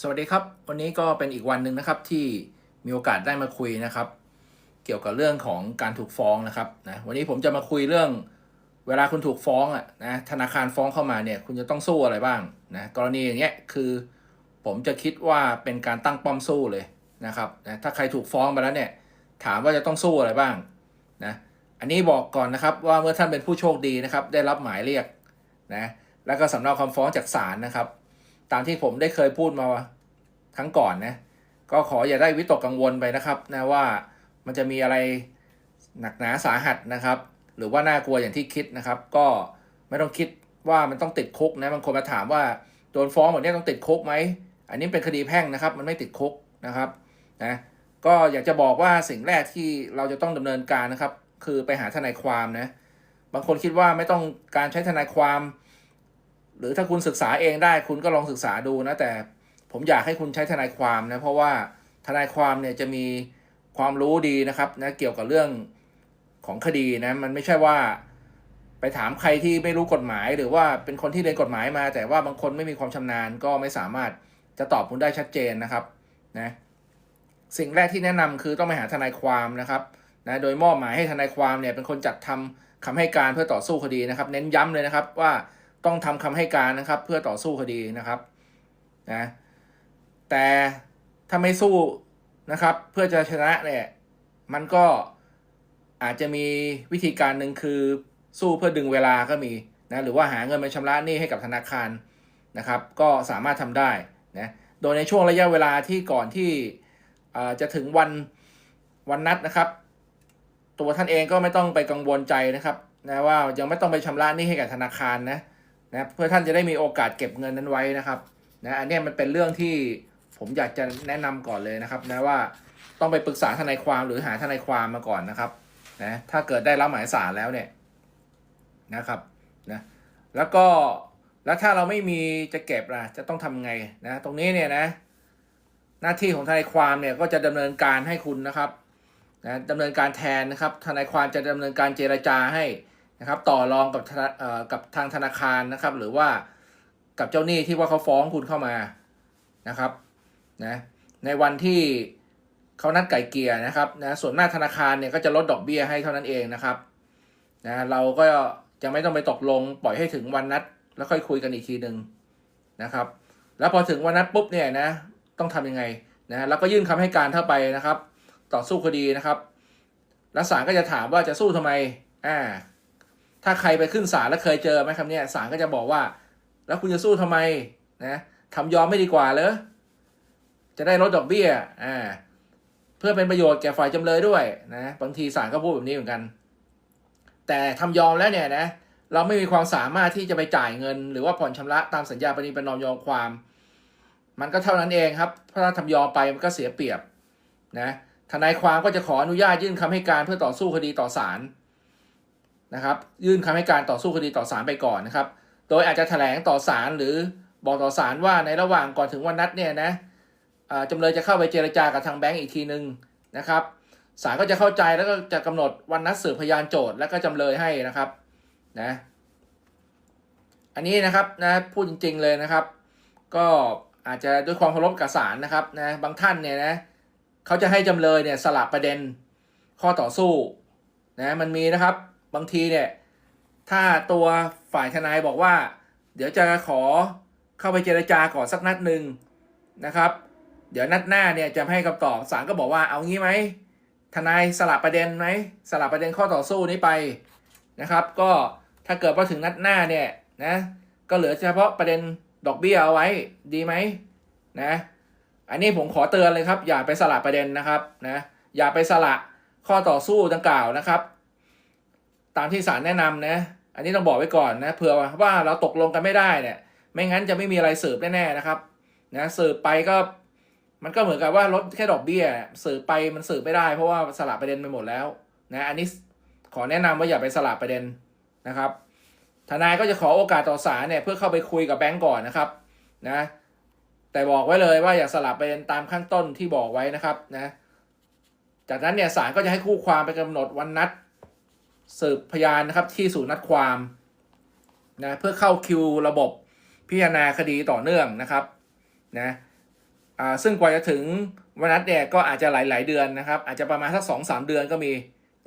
สวัสดีครับ วันนี้ก็เป็นอีกวันหนึ่งนะครับที่มีโอกาสได้มาคุยนะครับ เกี่ยวกับเรื่องของการถูกฟ้องนะครับนะวันนี้ผมจะมาคุยเรื่องเวลาคุณถูกฟ้องอะนะธนาคารฟ้องเข้ามาเนี่ยคุณจะต้องสู้อะไรบ้างนะกรณีอย่างเงี้ยคือ ผมจะคิดว่าเป็นการตั้งป้อมสู้เลยนะครับนะถ้าใครถูกฟ้องไปแล้วเนี่ยถามว่าจะต้องสู้อะไรบ้างนะอันนี้บอกก่อนนะครับว่าเมื่อท่านเป็นผู้โชคดีนะครับ ได้รับหมายเรียกนะแล้วก็สำเนาคำฟ้องจากศาลนะครับ ตามที่ผมได้เคยพูดมาครั้งก่อนนะ ก็ขออย่าได้วิตกกังวลไปนะครับนะว่ามันจะมีอะไรหนักหนาสาหัสนะครับ หรือว่าน่ากลัวอย่างที่คิดนะครับ ก็ไม่ต้องคิดว่ามันต้องติดคุกนะบางคนมาถามว่าโดนฟ้องแบบนี้ต้องติดคุกไหมอันนี้เป็นคดีแพ่งนะครับ มันไม่ติดคุกนะครับนะก็อยากจะบอกว่าสิ่งแรกที่เราจะต้องดำเนินการนะครับ คือไปหาทนายความนะบางคนคิดว่าไม่ต้องการใช้ทนายความ รือถ้าคุณศึกษาเองได้คุณก็ลองศึกษาดูนะ แต่ผมอยากให้คุณใช้ทนายความนะ เพราะว่าทนายความเนี่ยจะมีความรู้ดีนะครับนะเกี่ยวกับเรื่องของคดีนะ มันไม่ใช่ว่าไปถามใครที่ไม่รู้กฎหมาย หรือว่าเป็นคนที่เรียนกฎหมายมา แต่ว่าบางคนไม่มีความชำนาญก็ไม่สามารถจะตอบคุณได้ชัดเจนนะครับนะสิ่งแรกที่แนะนำคือต้องไปหาทนายความนะครับนะโดยมอบหมายให้ทนายความเนี่ยเป็นคนจัดทำคำให้การเพื่อต่อสู้คดีนะครับ เน้นย้ำเลยนะครับว่า ต้องทำคำให้การนะครับ เพื่อต่อสู้คดีนะครับนะแต่ถ้าไม่สู้นะครับ เพื่อจะชนะเนี่ยมันก็อาจจะมีวิธีการหนึ่งคือสู้เพื่อดึงเวลาก็มีนะหรือว่าหาเงินมาชำระหนี้ให้กับธนาคารนะครับ ก็สามารถทำได้นะโดยในช่วงระยะเวลาที่ก่อนที่จะถึงวันวันนัดนะครับ ตัวท่านเองก็ไม่ต้องไปกังวลใจนะครับนะว่ายังไม่ต้องไปชำระหนี้ให้กับธนาคารนะ นะเพื่อท่านจะได้มีโอกาสเก็บเงินนั้นไว้นะครับนะอันนี้มันเป็นเรื่องที่ผมอยากจะแนะนำก่อนเลยนะครับนะว่าต้องไปปรึกษาทนายความหรือหาทนายความมาก่อนนะครับนะถ้าเกิดได้รับหมายสารแล้วเนี่ยนะครับนะแล้วก็แล้วถ้าเราไม่มีจะเก็บล่ะจะต้องทำไงนะตรงนี้เนี่ยนะหน้าที่ของทนายความเนี่ยก็จะดำเนินการให้คุณนะครับนะดำเนินการแทนนะครับทนายความจะดำเนินการเจรจาให้ นะครับต่อรองกับกับทางธนาคารนะครับ หรือว่ากับเจ้าหนี้ที่ว่าเขาฟ้องคุณเข้ามานะครับนะในวันที่เขานัดไก่เกียนะครับนะส่วนมาธนาคารเนี่ยก็จะลดดอกเบี้ยให้เท่านั้นเองนะครับนะเราก็จะไม่ต้องไปตกลงปล่อยให้ถึงวันนัด แล้วค่อยคุยกันอีกทีหนึ่งนะครับ แล้วพอถึงวันนัดปุ๊บเนี่ยนะต้องทำยังไงนะแล้วก็ยื่นคำให้การเข้าไปนะครับ ต่อสู้คดีนะครับ แล้วศาลก็จะถามว่าจะสู้ทำไมอ่า ถ้าใครไปขึ้นศาลแล้วเคยเจอไหมครับเนี่ยศาลก็จะบอกว่า แล้วคุณจะสู้ทำไมนะทำยอมไม่ดีกว่าเหรอจะได้ลดดอกเบี้ยอ่าเพื่อเป็นประโยชน์แก่ฝ่ายจำเลยด้วยนะบางทีศาลก็พูดแบบนี้เหมือนกัน แต่ทำยอมแล้วเนี่ยนะเราไม่มีความสามารถที่จะไปจ่ายเงิน หรือว่าผ่อนชำระตามสัญญาปณิประนอมยอมความ มันก็เท่านั้นเองครับถ้าทำยอมไปมันก็เสียเปรียบนะทนายความก็จะขออนุญาตยื่นคำให้การเพื่อต่อสู้คดีต่อศาล นะครับยื่นคำให้การต่อสู้คดีต่อศาลไปก่อนนะครับ โดยอาจจะแถลงต่อศาลหรือบอกต่อศาลว่าในระหว่างก่อนถึงวันนัดเนี่ยนะจำเลยจะเข้าไปเจรจากับทางแบงก์อีกทีหนึ่งนะครับศาลก็จะเข้าใจแล้วก็จะกำหนดวันนัดสืบพยานโจทย์และก็จำเลยให้นะครับนะอันนี้นะครับนะพูดจริง ๆเลยนะครับ ก็อาจจะด้วยความเคารพกับศาลนะครับนะบางท่านเนี่ยนะเขาจะให้จำเลยเนี่ยสลับประเด็นข้อต่อสู้นะมันมีนะครับ บางทีเนี่ยถ้าตัวฝ่ายทนายบอกว่า เดี๋ยวจะขอเข้าไปเจรจาก่อนสักนัดหนึ่งนะครับ เดี๋ยวนัดหน้าเนี่ยจะให้คำตอบศาลก็บอกว่าเอางี้ไหมทนายสลับประเด็นไหมสลับประเด็นข้อต่อสู้นี้ไปนะครับ ก็ถ้าเกิดว่าถึงนัดหน้าเนี่ยนะก็เหลือเฉพาะประเด็นดอกเบี้ยเอาไว้ดีไหมนะอันนี้ผมขอเตือนเลยครับ อย่าไปสลับประเด็นนะครับนะอย่าไปสละข้อต่อสู้ดังกล่าวนะครับ ตามที่ศาลแนะนำนะ อันนี้ต้องบอกไว้ก่อนนะเผื่อว่าเราตกลงกันไม่ได้เนี่ย ไม่งั้นจะไม่มีอะไรสืบแน่ๆนะครับนะสืบไปก็มันก็เหมือนกับว่าลดแค่ดอกเบี้ยสืบไปมันสืบไม่ได้ เพราะว่าสลับประเด็นไปหมดแล้วนะอันนี้ขอแนะนำว่าอย่าไปสลับประเด็นนะครับ ทนายก็จะขอโอกาสต่อศาลเนี่ยเพื่อเข้าไปคุยกับแบงก์ก่อนนะครับนะแต่บอกไว้เลยว่าอย่าสลับประเด็นตามข้างต้นที่บอกไว้นะครับนะจากนั้นเนี่ยศาลก็จะให้คู่ความไปกำหนดวันนัด สืบพยานนะครับที่ศูนย์นัดความนะเพื่อเข้าคิวระบบพิจารณาคดีต่อเนื่องนะครับนะอ่าซึ่งกว่าจะถึงวันนัดเนี่ยก็อาจจะหลาย ๆ เดือนนะครับ อาจจะประมาณสักสองสามเดือนก็มี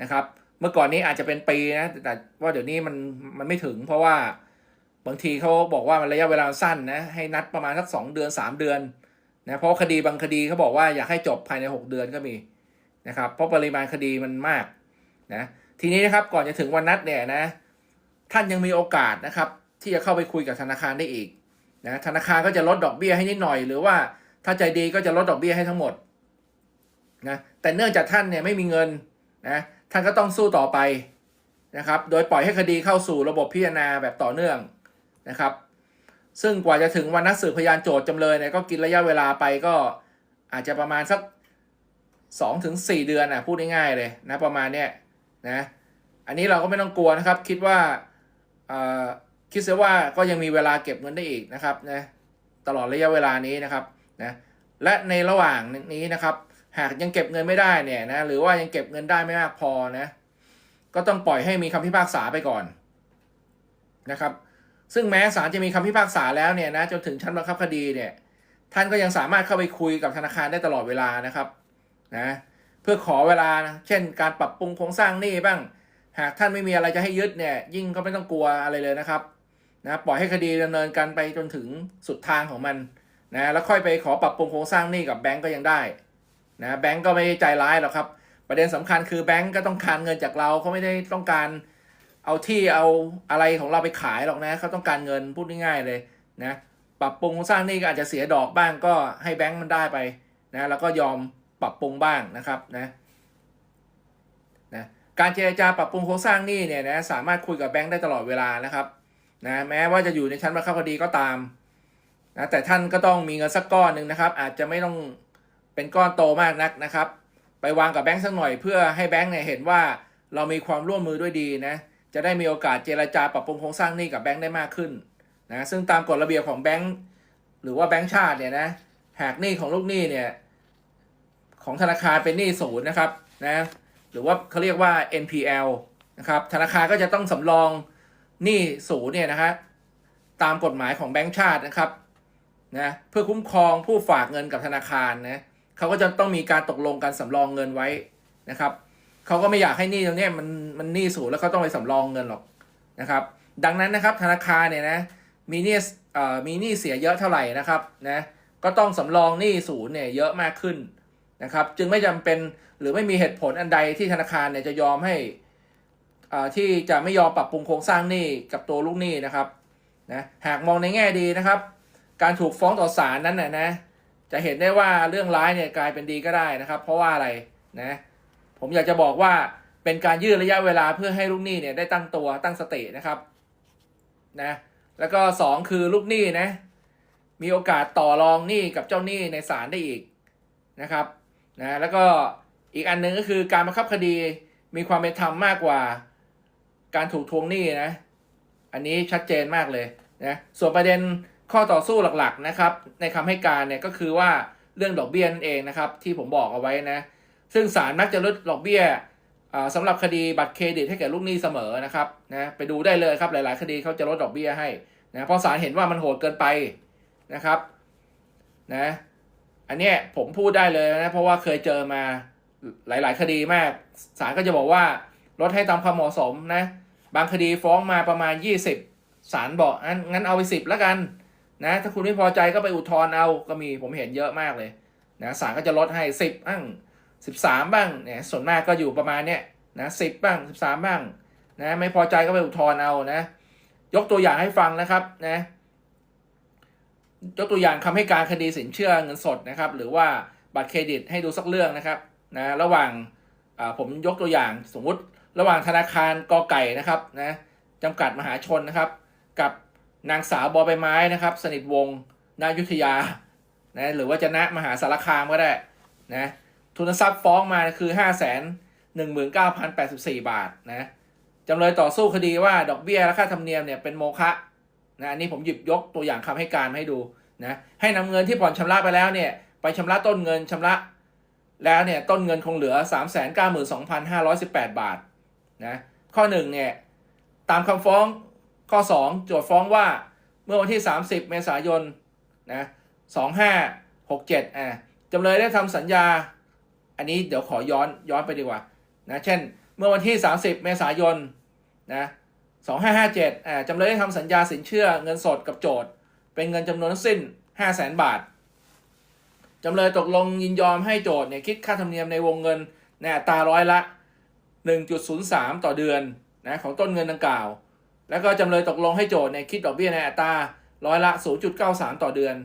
นะครับ เมื่อก่อนนี้อาจจะเป็นปีนะแต่ว่าเดี๋ยวนี้มันมันไม่ถึง เพราะว่าบางทีเขาบอกว่ามันระยะเวลาสั้นนะให้นัดประมาณสักสองเดือนสามเดือนนะเพราะคดีบางคดีเขาบอกว่าอยากให้จบภายในหกเดือนก็มีนะครับ เพราะปริมาณคดีมันมากนะ ทีนี้นะครับก่อนจะถึงวันนัดเนี่ยนะ ท่านยังมีโอกาสนะครับ ที่จะเข้าไปคุยกับธนาคารได้อีกนะธนาคารก็จะลดดอกเบี้ยให้นิดหน่อย หรือว่าถ้าใจดีก็จะลดดอกเบี้ยให้ทั้งหมดนะแต่เนื่องจากท่านเนี่ยไม่มีเงินนะท่านก็ต้องสู้ต่อไปนะครับ โดยปล่อยให้คดีเข้าสู่ระบบพิจารณาแบบต่อเนื่องนะครับ ซึ่งกว่าจะถึงวันนัดสืบพยานโจทย์จำเลยเนี่ยก็กินระยะเวลาไปก็อาจจะประมาณสักสองถึงสี่เดือนนะพูดง่ายๆเลยนะประมาณเนี้ย นะอันนี้เราก็ไม่ต้องกลัวนะครับ คิดว่าคิดเสียว่าก็ยังมีเวลาเก็บเงินได้อีกนะครับนะตลอดระยะเวลานี้นะครับนะและในระหว่างนี้นะครับ หากยังเก็บเงินไม่ได้เนี่ยนะหรือว่ายังเก็บเงินได้ไม่มากพอนะก็ต้องปล่อยให้มีคำพิพากษาไปก่อนนะครับ ซึ่งแม้ศาลจะมีคำพิพากษาแล้วเนี่ยนะจนถึงชั้นบังคับคดีเนี่ยท่านก็ยังสามารถเข้าไปคุยกับธนาคารได้ตลอดเวลานะครับนะ พื่อขอเวลานะเช่น การปรับปรุงโครงสร้างหนี้บ้าง หากท่านไม่มีอะไรจะให้ยึดเนี่ย ยิ่งก็ไม่ต้องกลัวอะไรเลยนะครับนะปล่อยให้คดีดำเนินการไปจนถึงสุดทางของมันนะแล้วค่อยไปขอปรับปรุงโครงสร้างหนี้กับแบงก์ก็ยังได้นะแบงก์ก็ไม่ใจร้ายหรอกครับ ประเด็นสำคัญคือแบงก์ก็ต้องการเงินจากเราเขาไม่ได้ต้องการเอาที่เอาอะไรของเราไปขายหรอกนะเขาต้องการเงินพูดง่ายๆเลยนะปรับปรุงโครงสร้างหนี้ก็อาจจะเสียดอกบ้างก็ให้แบงก์มันได้ไปนะแล้วก็ยอม ปรับปรุงบ้างนะครับนะนะการเจรจาปรับปรุงโครงสร้างหนี้เนี่ยนะสามารถคุยกับแบงก์ได้ตลอดเวลานะครับนะแม้ว่าจะอยู่ในชั้นบังคับคดีก็ตามนะแต่ท่านก็ต้องมีเงินสักก้อนหนึ่งนะครับ อาจจะไม่ต้องเป็นก้อนโตมากนักนะครับ ไปวางกับแบงก์สักหน่อยเพื่อให้แบงก์เนี่ยเห็นว่าเรามีความร่วมมือด้วยดีนะจะได้มีโอกาสเจรจาปรับปรุงโครงสร้างหนี้กับแบงค์ได้มากขึ้นนะซึ่งตามกฎระเบียบของแบงค์หรือว่าแบงค์ชาติเนี่ยนะหากหนี้ของลูกหนี้เนี่ย ของธนาคารเป็นหนี้ศูนย์นะครับนะหรือว่าเขาเรียกว่า NPL นะครับธนาคารก็จะต้องสำรองหนี้ศูนย์เนี่ยนะครับตามกฎหมายของแบงค์ชาตินะครับนะเพื่อคุ้มครองผู้ฝากเงินกับธนาคารนะเขาก็จะต้องมีการตกลงการสำรองเงินไว้นะครับเขาก็ไม่อยากให้หนี้ตรงนี้มันมันหนี้สูงแล้วเขาต้องไปสำรองเงินหรอกนะครับ ดังนั้นนะครับธนาคารเนี่ยนะมีหนี้เอ่อมีหนี้เสียเยอะเท่าไหร่นะครับนะก็ต้องสำรองหนี้ศูนย์เนี่ยเยอะมากขึ้น นะครับ จึงไม่จำเป็นหรือไม่มีเหตุผลอันใดที่ธนาคารเนี่ยจะยอมให้อ่าที่จะไม่ยอมปรับปรุงโครงสร้างหนี้กับตัวลูกหนี้นะครับนะหากมองในแง่ดีนะครับ การถูกฟ้องต่อศาลนั้นนะนะจะเห็นได้ว่าเรื่องร้ายเนี่ยกลายเป็นดีก็ได้นะครับ เพราะว่าอะไรนะผมอยากจะบอกว่าเป็นการยืดระยะเวลาเพื่อให้ลูกหนี้เนี่ยได้ตั้งตัวตั้งสตินะครับนะแล้วก็สองคือลูกหนี้นะมีโอกาสต่อรองหนี้กับเจ้าหนี้ในศาลได้อีกนะครับ นะแล้วก็อีกอันหนึ่งก็คือการบังคับคดีมีความเป็นธรรมมากกว่าการถูกทวงหนี้นะ อันนี้ชัดเจนมากเลยนะส่วนประเด็นข้อต่อสู้หลักๆนะครับ ในคำให้การเนี่ยก็คือว่าเรื่องดอกเบี้ยนั่นเองนะครับ ที่ผมบอกเอาไว้นะ ซึ่งศาลมักจะลดดอกเบี้ยสำหรับคดีบัตรเครดิตให้แก่ลูกหนี้เสมอนะครับนะไปดูได้เลยครับหลายๆ คดีเขาจะลดดอกเบี้ยให้นะเพราะศาลเห็นว่ามันโหดเกินไปนะครับนะ อันเนี้ยผมพูดได้เลยนะ เพราะว่าเคยเจอมาหลาย ๆ คดีมากศาลก็จะบอกว่าลดให้ตามความเหมาะสมนะ บางคดีฟ้องมาประมาณ 20ศาลบอกงั้นงั้นเอาไปสิบแล้วกันนะ ถ้าคุณไม่พอใจก็ไปอุทธรณ์เอาก็มีผมเห็นเยอะมากเลยนะศาลก็จะลดให้สิบอั้งสิบสามบ้างเนี่ยส่วนมากก็อยู่ประมาณเนี้ยนะสิบบ้างสิบสามบ้างนะไม่พอใจก็ไปอุทธรณ์เอานะ ยกตัวอย่างให้ฟังนะครับนะ ยกตัวอย่างคำให้การคดีสินเชื่อเงินสดนะครับ หรือว่าบัตรเครดิตให้ดูสักเรื่องนะครับนะระหว่างผมยกตัวอย่างสมมุติระหว่างธนาคารกอไก่นะครับนะจำกัดมหาชนนะครับ กับนางสาวบอใบไม้นะครับ สนิทวงนายุทธยานะหรือว่าจะนะมหาสารคามก็ได้นะทุนทรัพย์ฟ้องมาคือห้าแสนหนึ่งหมื่นเก้าพันแปดสิบสี่บาทนะจำเลยต่อสู้คดีว่าดอกเบี้ยและค่าธรรมเนียมเนี่ยเป็นโมฆะ นะอันนี้ผมหยิบยกตัวอย่างคำให้การให้ดูนะให้นำเงินที่ผ่อนชำระไปแล้วเนี่ยไปชำระต้นเงินชำระ แล้วเนี่ยต้นเงินคงเหลือสามแสนเก้าหมื่นสองพันห้าร้อยสิบแปดบาทนะข้อหนึ่งเนี่ยตามคำฟ้องข้อสองโจทย์ฟ้องว่าเมื่อวันที่สามสิบเมษายนนะสองห้าหกเจ็ดอ่าจำเลยได้ทำสัญญา อันนี้เดี๋ยวขอย้อนย้อนไปดีกว่านะเช่นเมื่อวันที่ 30 เมษายนนะ 2557อ่าจำเลยได้ทำสัญญาสินเชื่อเงินสดกับโจทย์ เป็นเงินจำนวนทั้งสิ้น 5 0 0แสนบาท จำเลยตกลงยินยอมให้โจทย์เนี่ยคิดค่าธรรมเนียมในวงเงินในอัตราร้อยละ 1.03 ต่อเดือนนะของต้นเงินดังกล่าว แล้วก็จำเลยตกลงให้โจทย์เนี่ยคิดดอกเบี้ยในอัตราร้อยละ 0.93 ต่อเดือน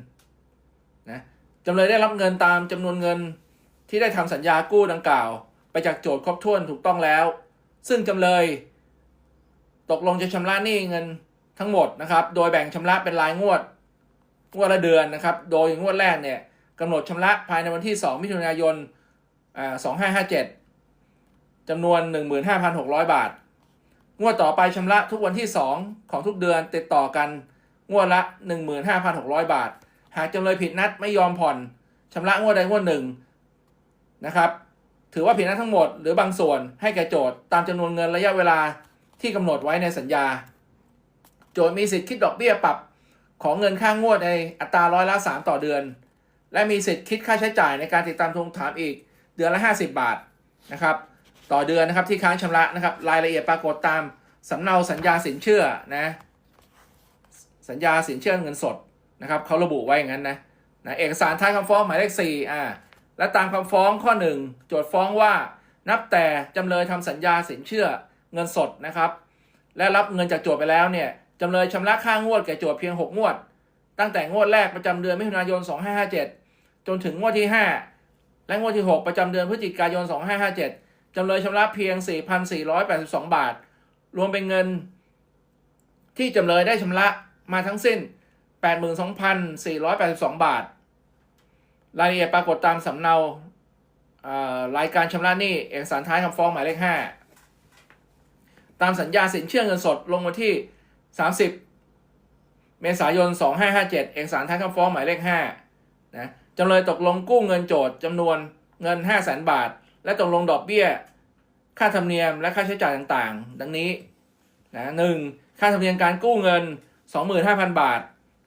นะจำเลยได้รับเงินตามจำนวนเงินที่ได้ทำสัญญากู้ดังกล่าว ไปจากโจทย์ครบถ้วนถูกต้องแล้ว ซึ่งจำเลย ตกลงจะชำระหนี้เงินทั้งหมดนะครับ โดยแบ่งชำระเป็นรายงวดงวดละเดือนนะครับ โดยงวดแรกเนี่ยกำหนดชำระภายในวันที่ 2 มิถุนายนอ่า2557จำนวน 15,600 บาท งวดต่อไปชำระทุกวันที่ 2 ของทุกเดือนติดต่อกัน งวดละ 15,600 บาท หากจำเลยผิดนัดไม่ยอมผ่อนชำระงวดใดงวดหนึ่งนะครับ ถือว่าผิดนัดทั้งหมดหรือบางส่วนให้แก่โจทย์ตามจำนวนเงินระยะเวลา ที่กำหนดไว้ในสัญญา โจทย์มีสิทธิ์คิดดอกเบี้ยปรับของเงินค่างวดในอัตราร้อยละ 3 ต่อเดือน และมีสิทธิ์คิดค่าใช้จ่ายในการติดตามทวงถามอีกเดือนละ 50 บาทนะครับต่อเดือนนะครับที่ค้างชำระนะครับรายละเอียดปรากฏตามสำเนาสัญญาสินเชื่อนะสัญญาสินเชื่อเงินสดนะครับเขาระบุไว้อย่างนั้นนะนะเอกสารท้ายคำฟ้องหมายเลข4อ่าและตามคำฟ้องข้อ 1 โจทย์ฟ้องว่านับแต่จำเลยทำสัญญาสินเชื่อ เงินสดนะครับ และรับเงินจากโจทย์ไปแล้วเนี่ยจำเลยชำระค่างวดแก่โจทย์เพียง 6 งวด ตั้งแต่งวดแรกประจำเดือนมิถุนายน 2557 จนถึงงวดที่ 5 และงวดที่ 6 ประจำเดือนพฤศจิกายน 2557จำเลยชำระเพียง 4,482 บาท รวมเป็นเงิน ที่จำเลยได้ชำระมาทั้งสิ้น 82,482 บาท รายละเอียดปรากฏตามสำเนารายการชำระหนี้เอกสารท้ายคำฟ้องหมายเลข 5 ตามสัญญาสินเชื่อเงินสดลงวันที่ 30 เมษายน 2557 เอกสารท้ายคำฟ้องหมายเลข5นะจำเลยตกลงกู้เงินโจทย์จำนวนเงิน 5 0 0 0 0 0บาท และตกลงดอกเบี้ย ค่าธรรมเนียมและค่าใช้จ่ายต่างๆ ดังนี้นะหนึ่งค่าธรรมเนียมการกู้เงิน 25,000 บาท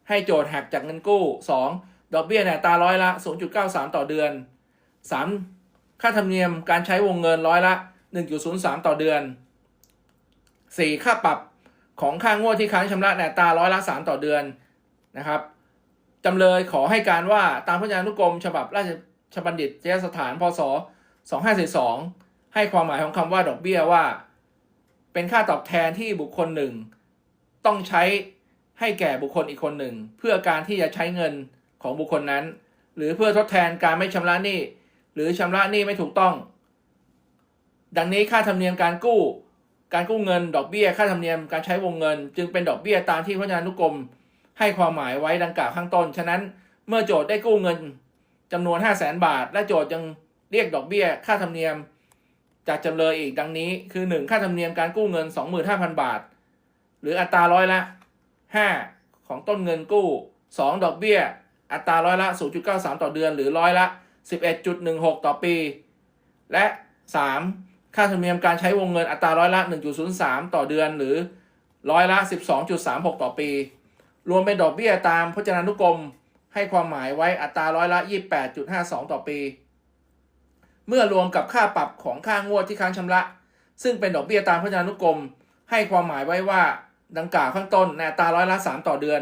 ให้โจทย์หักจากเงินกู้ 2. ดอกเบี้ยในตาร้อยละ 0.93 ต่อเดือน 3. ค่าธรรมเนียมการใช้วงเงินร้อยละ 1.03 ต่อเดือน 4. ค่าปรับของค่างวดที่ค้างชำระในตาร้อยละ 3 ต่อเดือนนะครับจำเลยขอให้การว่าตามพจนานุกรม ฉบับราชบัณฑิตยสถานพศ 2542 ให้ความหมายของคำว่าดอกเบี้ยว่า เป็นค่าตอบแทนที่บุคคลหนึ่ง ต้องใช้ให้แก่บุคคลอีกคนหนึ่ง เพื่อการที่จะใช้เงินของบุคคลนั้น หรือเพื่อทดแทนการไม่ชำระหนี้หรือชำระหนี้ไม่ถูกต้อง ดังนี้ค่าธรรมเนียมการกู้ การกู้เงินดอกเบี้ยค่าธรรมเนียมการใช้วงเงิน จึงเป็นดอกเบี้ยตามที่พจนานุกรม ให้ความหมายไว้ดังกล่าวข้างต้น ฉะนั้นเมื่อโจทย์ได้กู้เงินจำนวน 5 0 0แสนบาท และโจทย์ยังเรียกดอกเบี้ยค่าธรรมเนียม จากจำเลยอีกดังนี้ คือ 1 ค่าธรรมเนียมการกู้เงิน 25,000 บาท หรืออัตราร้อยละ 5 ของต้นเงินกู้ 2 ดอกเบี้ย อัตราร้อยละ 0.93 ต่อเดือน หรือร้อยละ 11.16 ต่อปี และ 3. ค่าธรรมเนียมการใช้วงเงินอัตราร้อยละ 1.03 ต่อเดือนหรือร้อยละ 12.36 ต่อปี รวมเป็นดอกเบี้ยตามพจนานุกรม ให้ความหมายไว้อัตราร้อยละ 28.52 ต่อปี เมื่อรวมกับค่าปรับของค่างวดที่ค้างชำระ ซึ่งเป็นดอกเบี้ยตามพจนานุกรม ให้ความหมายไว้ว่าดังกล่าวข้างต้นในอัตราร้อยละ 3 ต่อเดือน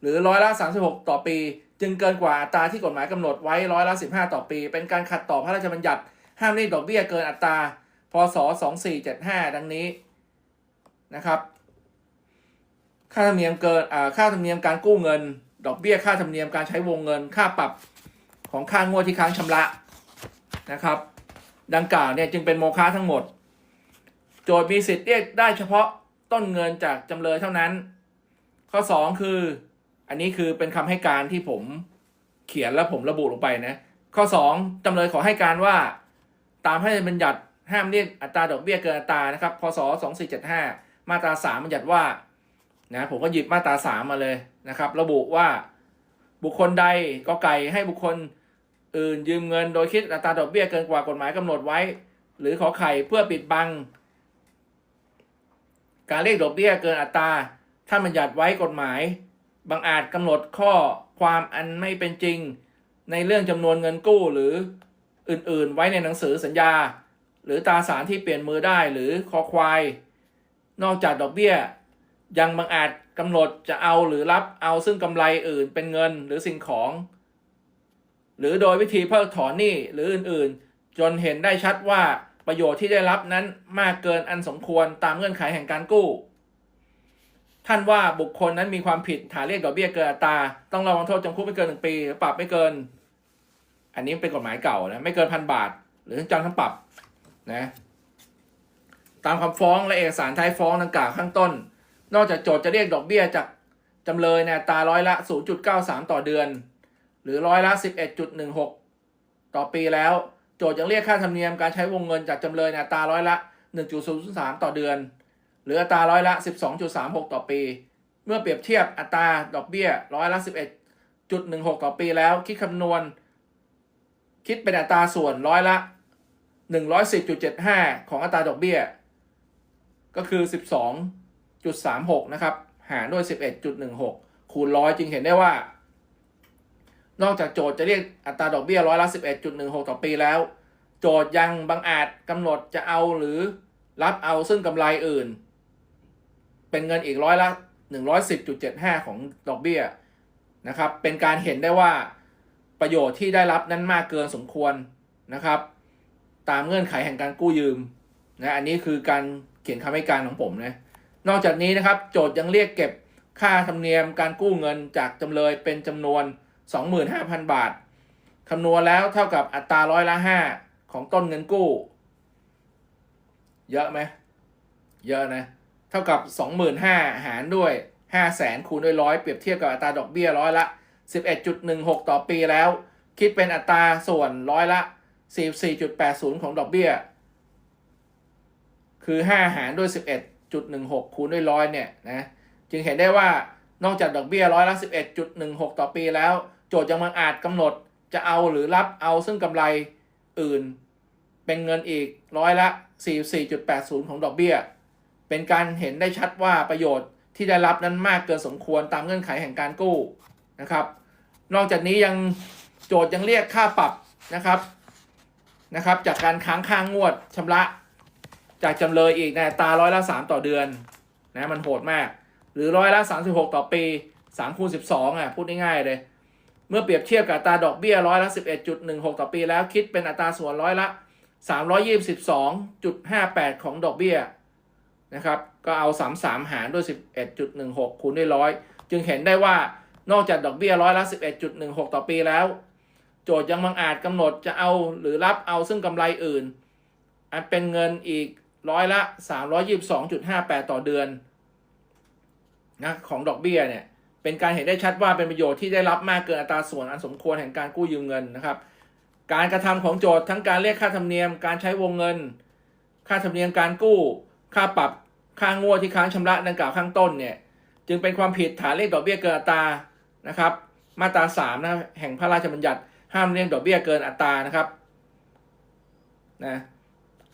หรือร้อยละ 36 ต่อปี จึงเกินกว่าอัตราที่กฎหมายกำหนดไว้ร้อยละ 15 ต่อปี เป็นการขัดต่อพระราชบัญญัติห้ามเรียกดอกเบี้ยเกินอัตรา พศ 2475 ดังนี้นะครับ ค่าธรรมเนียมเกินอ่าค่าธรรมเนียมการกู้เงิน ดอกเบี้ยค่าธรรมเนียมการใช้วงเงิน ค่าปรับของค่างวดที่ค้างชำระนะครับ ดังกล่าวเนี่ยจึงเป็นโมฆะทั้งหมด โจทย์มีสิทธิ์เรียกได้เฉพาะต้นเงินจากจำเลยเท่านั้น ข้อ 2 คือ อันนี้คือเป็นคำให้การที่ผมเขียนและผมระบุลงไปนะ ข้อ 2 จำเลยขอให้การว่า ตามให้บัญญัติ ห้ามเรียกอัตราดอกเบี้ยเกินอัตรานะครับ พศ 2475 มาตรา 3 บัญญัติว่านะผมก็หยิบมาตรา 3 มาเลยนะครับ ระบุว่าบุคคลใดก็ไก่ให้บุคคลอื่นยืมเงินโดยคิดอัตราดอกเบี้ยเกินกว่ากฎหมายกำหนดไว้ หรือขอไข่เพื่อปิดบัง การเรียกดอกเบี้ยเกินอัตราถ้าบัญญัติไว้กฎหมายบางอาจกำหนดข้อความอันไม่เป็นจริง ในเรื่องจำนวนเงินกู้หรืออื่นๆ ไว้ในหนังสือสัญญา หรือตราสารที่เปลี่ยนมือได้หรือคอควาย นอกจากดอกเบี้ย ยังบังอาจกำหนดจะเอาหรือรับเอาซึ่งกำไรอื่นเป็นเงินหรือสิ่งของ หรือโดยวิธีเพิกถอนหนี้หรืออื่นๆ จนเห็นได้ชัดว่าประโยชน์ที่ได้รับนั้นมากเกินอันสมควรตามเงื่อนไขแห่งการกู้ ท่านว่าบุคคลนั้นมีความผิดฐานเรียกดอกเบี้ยเกินอัตราต้องระวังโทษจำคุกไม่เกินหนึ่งปีหรือปรับไม่เกิน อันนี้เป็นกฎหมายเก่านะไม่เกินพันบาท หรือทั้งจำทั้งปรับ นะตามคำฟ้องและเอกสารท้ายฟ้องดังกล่าวข้างต้น นอกจากโจทย์จะเรียกดอกเบี้ยจากจำเลยในตาร้อยละ 0.93 ต่อเดือน หรือร้อยละ 11.16 ต่อปีแล้ว โจทย์ยังเรียกค่าธรรมเนียมการใช้วงเงินจากจำเลยในตาร้อยละ 1.03 ต่อเดือน หรืออัตราร้อยละ 12.36 ต่อปี เมื่อเปรียบเทียบอัตราดอกเบี้ยร้อยละ 11.16 ต่อปีแล้ว คิดคำนวณ คิดเป็นอัตราส่วนร้อยละ 110.75 ของอัตราดอกเบี้ย ก็คือ 12.36 นะครับ หารด้วย 11.16 คูณร้อยจึงเห็นได้ว่า นอกจากโจทย์จะเรียกอัตราดอกเบี้ยร้อยละ 11.16 ต่อปีแล้ว โจทย์ยังบังอาจกำหนดจะเอาหรือรับเอาซึ่งกำไรอื่น เป็นเงินอีกร้อยละ 110.75 ของดอกเบี้ยนะครับ เป็นการเห็นได้ว่าประโยชน์ที่ได้รับนั้นมากเกินสมควรนะครับ ตามเงื่อนไขแห่งการกู้ยืมนะอันนี้คือการเขียนคำให้การของผมนะนอกจากนี้นะครับ โจทย์ยังเรียกเก็บค่าธรรมเนียมการกู้เงินจากจำเลยเป็นจำนวน 25,000 บาทคำนวณแล้วเท่ากับอัตราร้อยละ5ของต้นเงินกู้ เยอะไหมเยอะนะ เท่ากับ 25,000 หารด้วย 500,000คูณด้วยร้อยเปรียบเทียบกับอัตราดอกเบี้ยร้อยละ 11.16 ต่อปีแล้ว คิดเป็นอัตราส่วนร้อยละ 44.80 ของดอกเบี้ย คือ 5 หารด้วย 11.16 คูณด้วยร้อยเนี่ยนะจึงเห็นได้ว่านอกจากดอกเบี้ยร้อยละ11.16 ต่อปีแล้ว โจทย์ยังบังอาจกำหนดจะเอาหรือรับเอาซึ่งกำไรอื่น เป็นเงินอีกร้อยละ 44.80 ของดอกเบี้ย เป็นการเห็นได้ชัดว่าประโยชน์ที่ได้รับนั้นมากเกินสมควรตามเงื่อนไขแห่งการกู้นะครับ นอกจากนี้ยังโจทย์ยังเรียกค่าปรับนะครับ นะครับ จากการค้างค่างวดชำระ จากจำเลยอีกในอัตาร้อยละ3ต่อเดือนนะมันโหดมาก หรือร้อยละ36ต่อปี3คูณ12อะพูดง่ายๆเลย เมื่อเปรียบเทียบกับตาดอกเบี้ยร้อยละ11.16ต่อปีแล้วคิดเป็นอัตราส่วนร้อยละ322.58ของดอกเบี้ยนะครับ ก็เอา33หารด้วย11.16คูณด้วยร้อยจึงเห็นได้ว่านอกจากดอกเบี้ยร้อยละ11.16 ต่อปีแล้ว โจทย์ยังบังอาจกำหนดจะเอาหรือรับเอาซึ่งกำไรอื่น อันเป็นเงินอีกร้อยละ 322.58 ต่อเดือนนะของดอกเบี้ยเนี่ยเป็นการเห็นได้ชัดว่าเป็นประโยชน์ที่ได้รับมากเกินอัตราส่วนอันสมควรแห่งการกู้ยืมเงินนะครับ การกระทำของโจทย์ทั้งการเรียกค่าธรรมเนียม การใช้วงเงิน ค่าธรรมเนียมการกู้ ค่าปรับ ค่างวดที่ค้างชำระดังกล่าวข้างต้นเนี่ยจึงเป็นความผิดฐานเรียกดอกเบี้ยเกินอัตรานะครับ มาตราสามนะแห่งพระราชบัญญัติ ห้ามเรียกดอกเบี้ยเกินอัตรานะครับนะ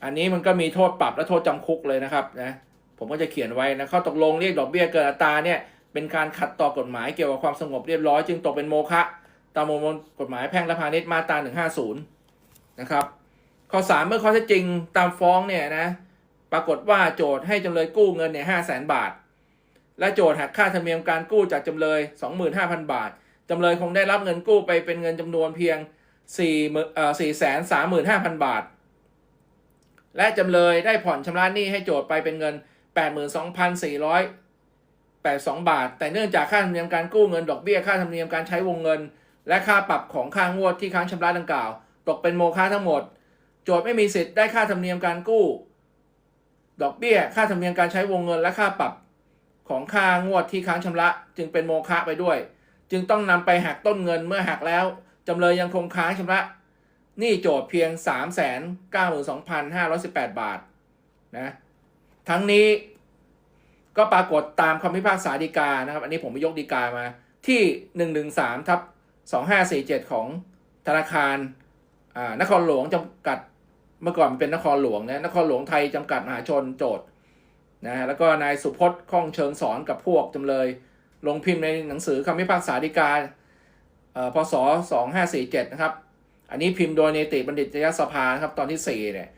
อันนี้มันก็มีโทษปรับและโทษจำคุกเลยนะครับนะผมก็จะเขียนไว้นะข้อตกลงเรียกดอกเบี้ยเกินอัตราเนี่ยเป็นการขัดต่อกฎหมายเกี่ยวกับความสงบเรียบร้อยจึงตกเป็นโมฆะตามประมวลกฎหมายแพ่งและพาณิชย์มาตรา150นะครับข้อ 3 เมื่อข้อเท็จจริงตามฟ้องเนี่ยนะปรากฏว่าโจทย์ให้จำเลยกู้เงินเนี่ยห้าแสนบาท และโจทย์หักค่าธรรมเนียมการกู้จากจำเลย 25,000 บาท จำเลยคงได้รับเงินกู้ไปเป็นเงินจำนวนเพียง4เอ่อ435,000 บาท และจำเลยได้ผ่อนชำระหนี้ให้โจทย์ไปเป็นเงิน 82,482 บาท แต่เนื่องจากค่าธรรมเนียมการกู้เงินดอกเบี้ยค่าธรรมเนียมการใช้วงเงิน และค่าปรับของค่างวดที่ค้างชำระดังกล่าว ตกเป็นโมฆะทั้งหมด โจทย์ไม่มีสิทธิ์ได้ค่าธรรมเนียมการกู้ ดอกเบี้ย ค่าธรรมเนียมการใช้วงเงิน และค่าปรับของค่างวดที่ค้างชำระจึงเป็นโมฆะไปด้วย จึงต้องนำไปหักต้นเงินเมื่อหักแล้วจำเลยยังคงค้างชำระหนี้โจทย์เพียง 392,518 บาทนะทั้งนี้ก็ปรากฏตามคำพิพากษาฎีกานะครับ อันนี้ผมไปยกฎีกามาที่ 113ทับ2547 ของธนาคารนครหลวงจำกัดเมื่อก่อนมันเป็นนครหลวงนะนครหลวงไทยจำกัดมหาชนโจทย์นะแล้วก็นายสุพจน์ข้องเชิงสอนกับพวกจำเลย ลงพิมพ์ในหนังสือคำพิพากษาฎีกาเอ่อพศสองห้าสี่เจ็ดนะครับ อันนี้พิมพ์โดยเนติบัณฑิตยสภานะครับตอนที่สี่เนี่ย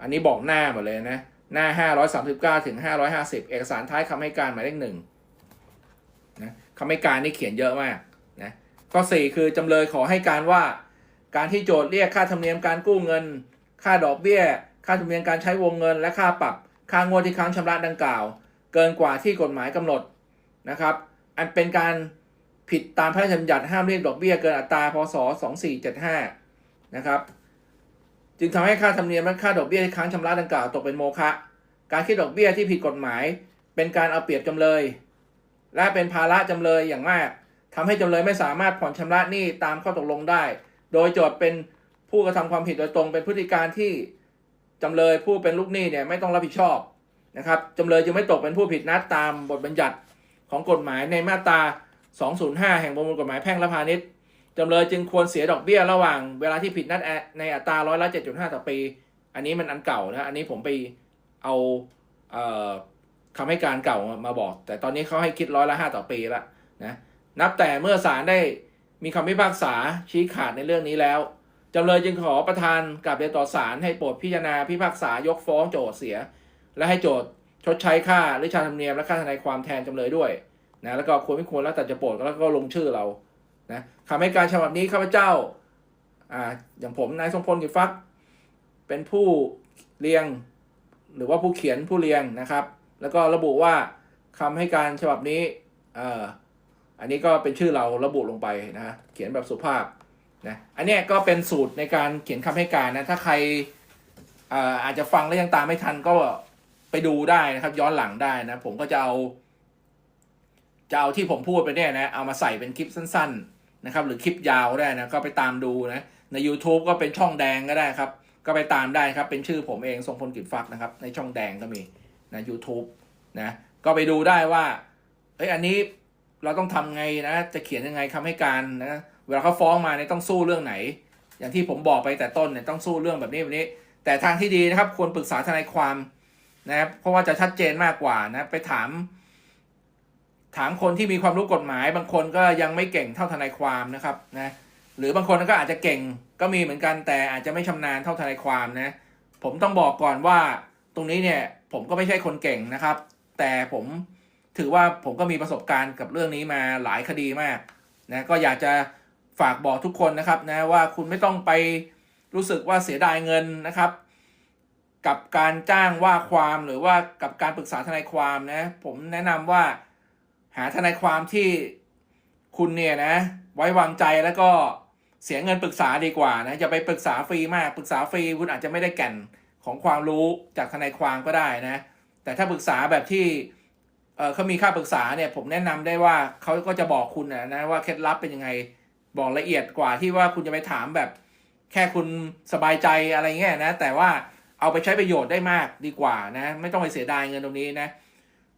อันนี้บอกหน้าหมดเลยนะ หน้าห้าร้อยสามสิบเก้าถึงห้าร้อยห้าสิบเอกสารท้ายคำให้การหมายเลขหนึ่งนะคำให้การนี่เขียนเยอะมากนะข้อสี่คือจำเลยขอให้การว่า การที่โจทย์เรียกค่าธรรมเนียมการกู้เงิน ค่าดอกเบี้ย ค่าธรรมเนียมการใช้วงเงิน และค่าปรับ ค่างวดที่ค้างชำระดังกล่าว เกินกว่าที่กฎหมายกำหนดนะครับ อันเป็นการผิดตามพระราชบัญญัติห้ามเรียกดอกเบี้ยเกินอัตราพศ 2475 นะครับ จึงทำให้ค่าธรรมเนียมและค่าดอกเบี้ยที่ค้างชำระดังกล่าวตกเป็นโมฆะการคิดดอกเบี้ยที่ผิดกฎหมาย เป็นการเอาเปรียบจำเลย และเป็นภาระจำเลยอย่างมากทำให้จำเลยไม่สามารถผ่อนชำระหนี้ตามข้อตกลงได้ โดยโจทย์เป็นผู้กระทำความผิดโดยตรงเป็นพฤติการที่จำเลยผู้เป็นลูกหนี้เนี่ยไม่ต้องรับผิดชอบนะครับจำเลยจึงไม่ตกเป็นผู้ผิดนัดตามบทบัญญัติ ของกฎหมายในมาตรา 205 แห่งประมวลกฎหมายแพ่งและพาณิชย์จำเลยจึงควรเสียดอกเบี้ยระหว่างเวลาที่ผิดนัดในอัตราร้อยละ7.5 ต่อปี อันนี้มันอันเก่านะอันนี้ผมไปเอาเออคำให้การเก่ามาบอก แต่ตอนนี้เขาให้คิดร้อยละ 5 ต่อปีละนะนับแต่เมื่อศาลได้มีคำพิพากษาชี้ขาดในเรื่องนี้แล้วจำเลยจึงขอประธานกลับเรียนต่อศาลให้โปรดพิจารณาพิพากษายกฟ้องโจทย์เสีย และให้โจทย์ ชดใช้ค่าหรือชาธรรมเนียมและค่าทนายความแทนจำเลยด้วยนะแล้วก็ควรไม่ควรแล้วแต่จะโปรดแล้วก็ลงชื่อเรานะคำให้การฉบับนี้ข้าพเจ้าอ่าอย่างผมนายทรงพลกิฟัก เป็นผู้เรียงหรือว่าผู้เขียนผู้เรียงนะครับ แล้วก็ระบุว่าคำให้การฉบับนี้เอ่ออันนี้ก็เป็นชื่อเราระบุลงไปนะเขียนแบบสุภาพนะอันนี้ก็เป็นสูตรในการเขียนคำให้การนะถ้าใครเอ่ออาจจะฟังแล้วยังตามไม่ทันก็ ไปดูได้นะครับ ย้อนหลังได้นะ ผมก็จะเอาจะเอาที่ผมพูดไปเนี่ยนะ เอามาใส่เป็นคลิปสั้น ๆ นะครับ หรือคลิปยาวได้นะ ก็ไปตามดูนะ ใน YouTube ก็เป็นช่องแดงก็ได้ครับ ก็ไปตามได้ครับ เป็นชื่อผมเองทรงพลกิจฟักนะครับ ในช่องแดงก็มีนะ YouTube นะ ก็ไปดูได้ว่า เอ้ย อันนี้เราต้องทำไงนะ จะเขียนยังไงคำให้การนะ เวลาเขาฟ้องมาเนี่ยต้องสู้เรื่องไหน อย่างที่ผมบอกไปแต่ต้นเนี่ยต้องสู้เรื่องแบบนี้แบบนี้ แต่ทางที่ดีนะครับ ควรปรึกษาทนายความ นะครับเพราะว่าจะชัดเจนมากกว่านะไปถาม ถามคนที่มีความรู้กฎหมาย บางคนก็ยังไม่เก่งเท่าทนายความนะครับนะหรือบางคนก็อาจจะเก่งก็มีเหมือนกันแต่อาจจะไม่ชำนาญเท่าทนายความนะ ผมต้องบอกก่อนว่าตรงนี้เนี่ยผมก็ไม่ใช่คนเก่งนะครับ แต่ผมถือว่าผมก็มีประสบการณ์กับเรื่องนี้มาหลายคดีมากนะก็อยากจะฝากบอกทุกคนนะครับนะว่าคุณไม่ต้องไปรู้สึกว่าเสียดายเงินนะครับ กับการจ้างว่าความหรือว่ากับการปรึกษาทนายความนะ ผมแนะนำว่าหาทนายความที่คุณเนี่ยนะ ไว้วางใจแล้วก็เสียเงินปรึกษาดีกว่านะอย่าไปปรึกษาฟรีมากปรึกษาฟรีคุณอาจจะไม่ได้แก่นของความรู้จากทนายความก็ได้นะ แต่ถ้าปรึกษาแบบที่เออเขามีค่าปรึกษาเนี่ยผมแนะนำได้ว่าเขาก็จะบอกคุณนะนะว่าเคล็ดลับเป็นยังไงบอกละเอียดกว่าที่ว่าคุณจะไปถามแบบ แค่คุณสบายใจอะไรเงี้ยนะ แต่ว่า เอาไปใช้ประโยชน์ได้มากดีกว่านะ ไม่ต้องไปเสียดายเงินตรงนี้นะ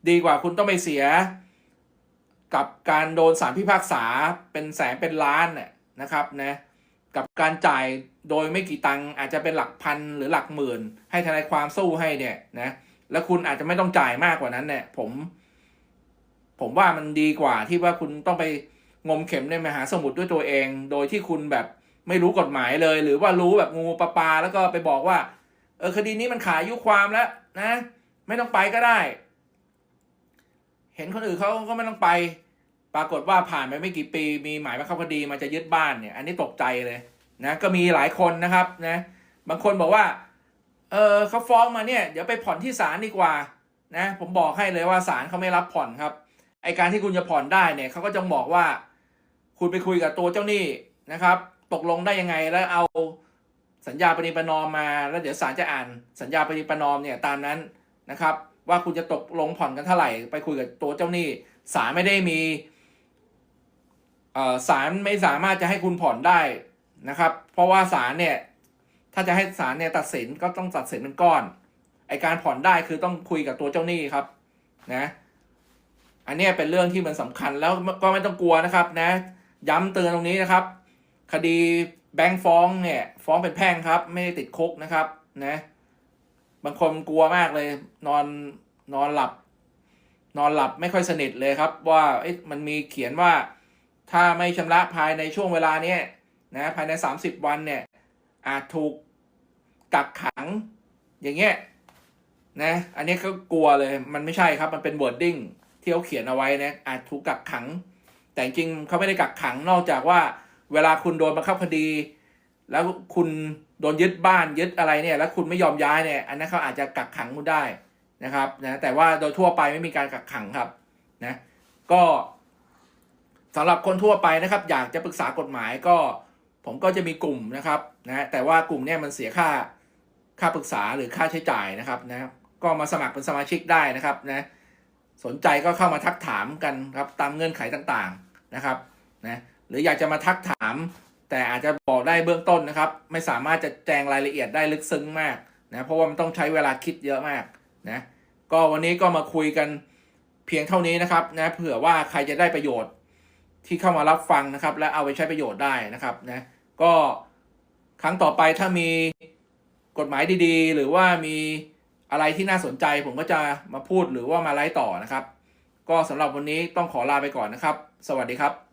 ดีกว่าคุณต้องไปเสีย กับการโดนสารพิพากษาเป็นแสนเป็นล้านน่ะนะครับนะกับการจ่ายโดยไม่กี่ตังค์อาจจะเป็นหลักพันหรือหลักหมื่น ให้ทนายความสู้ให้เนี่ยนะแล้วคุณอาจจะไม่ต้องจ่ายมากกว่านั้นเนี่ยผม ผมว่ามันดีกว่าที่ว่าคุณต้องไปงมเข็มในมหาสมุทรด้วยตัวเอง โดยที่คุณแบบไม่รู้กฎหมายเลย หรือว่ารู้แบบงูปลาปลาแล้วก็ไปบอกว่า เออคดีนี้มันขายยุความแล้วนะ ไม่ต้องไปก็ได้ เห็นคนอื่นเขาก็ไม่ต้องไป ปรากฏว่าผ่านไปไม่กี่ปี มีหมายบังคับคดีมาจะยึดบ้านเนี่ย อันนี้ตกใจเลยนะก็มีหลายคนนะครับนะบางคนบอกว่า เออเขาฟ้องมาเนี่ย เดี๋ยวไปผ่อนที่ศาลดีกว่านะผมบอกให้เลยว่าศาลเขาไม่รับผ่อนครับไอการที่คุณจะผ่อนได้เนี่ยเขาก็จะบอกว่า คุณไปคุยกับตัวเจ้าหนี้นะครับ ตกลงได้ยังไงแล้วเอา สัญญาปณิปนอมมาแล้วเดี๋ยวศาลจะอ่านสัญญาปณิปนอมเนี่ยตามนั้นนะครับว่าคุณจะตกลงผ่อนกันเท่าไหร่ ไปคุยกับตัวเจ้าหนี้ศาลไม่ได้มีเออศาลไม่สามารถจะให้คุณผ่อนได้นะครับ เพราะว่าศาลเนี่ยถ้าจะให้ศาลเนี่ยตัดสินก็ต้องตัดสินเป็นก้อนไอการผ่อนได้คือต้องคุยกับตัวเจ้าหนี้ครับนะอันนี้เป็นเรื่องที่มันสำคัญแล้วก็ไม่ต้องกลัวนะครับนะย้ำเตือนตรงนี้นะครับ คดี แบงค์ฟ้องเนี่ยฟ้องเป็นแพ่งครับ ไม่ได้ติดคุกนะครับนะบางคนกลัวมากเลย นอนนอนหลับ นอนหลับไม่ค่อยสนิทเลยครับ ว่ามันมีเขียนว่าถ้าไม่ชำระภายในช่วงเวลาเนี้ยนะภายใน 30 วันเนี่ยอาจถูกกักขังอย่างเงี้ยนะอันนี้ก็กลัวเลยมันไม่ใช่ครับมันเป็น wording ที่เขาเขียนเอาไว้นะอาจถูกกักขัง แต่จริงเขาไม่ได้กักขังนอกจากว่า เวลาคุณโดนบังคับคดี แล้วคุณโดนยึดบ้านยึดอะไรเนี่ย แล้วคุณไม่ยอมย้ายเนี่ย อันนั้นเขาอาจจะกักขังคุณได้นะครับนะแต่ว่าโดยทั่วไปไม่มีการกักขังครับนะก็สำหรับคนทั่วไปนะครับ อยากจะปรึกษากฎหมายก็ ผมก็จะมีกลุ่มนะครับนะแต่ว่ากลุ่มเนี่ยมันเสียค่าค่าปรึกษาหรือค่าใช้จ่ายนะครับนะก็มาสมัครเป็นสมาชิกได้นะครับนะสนใจก็เข้ามาทักถามกันครับตามเงื่อนไขต่างๆนะครับนะ หรืออยากจะมาทักถาม แต่อาจจะบอกได้เบื้องต้นนะครับ ไม่สามารถจะแจงรายละเอียดได้ลึกซึ้งมากนะเพราะว่ามันต้องใช้เวลาคิดเยอะมากนะก็วันนี้ก็มาคุยกันเพียงเท่านี้นะครับนะเผื่อว่าใครจะได้ประโยชน์ที่เข้ามารับฟังนะครับ และเอาไปใช้ประโยชน์ได้นะครับนะก็ครั้งต่อไปถ้ามีกฎหมายดีๆ หรือว่ามีอะไรที่น่าสนใจผมก็จะมาพูดหรือว่ามาไลฟ์ต่อนะครับ ก็สำหรับวันนี้ต้องขอลาไปก่อนนะครับ สวัสดีครับ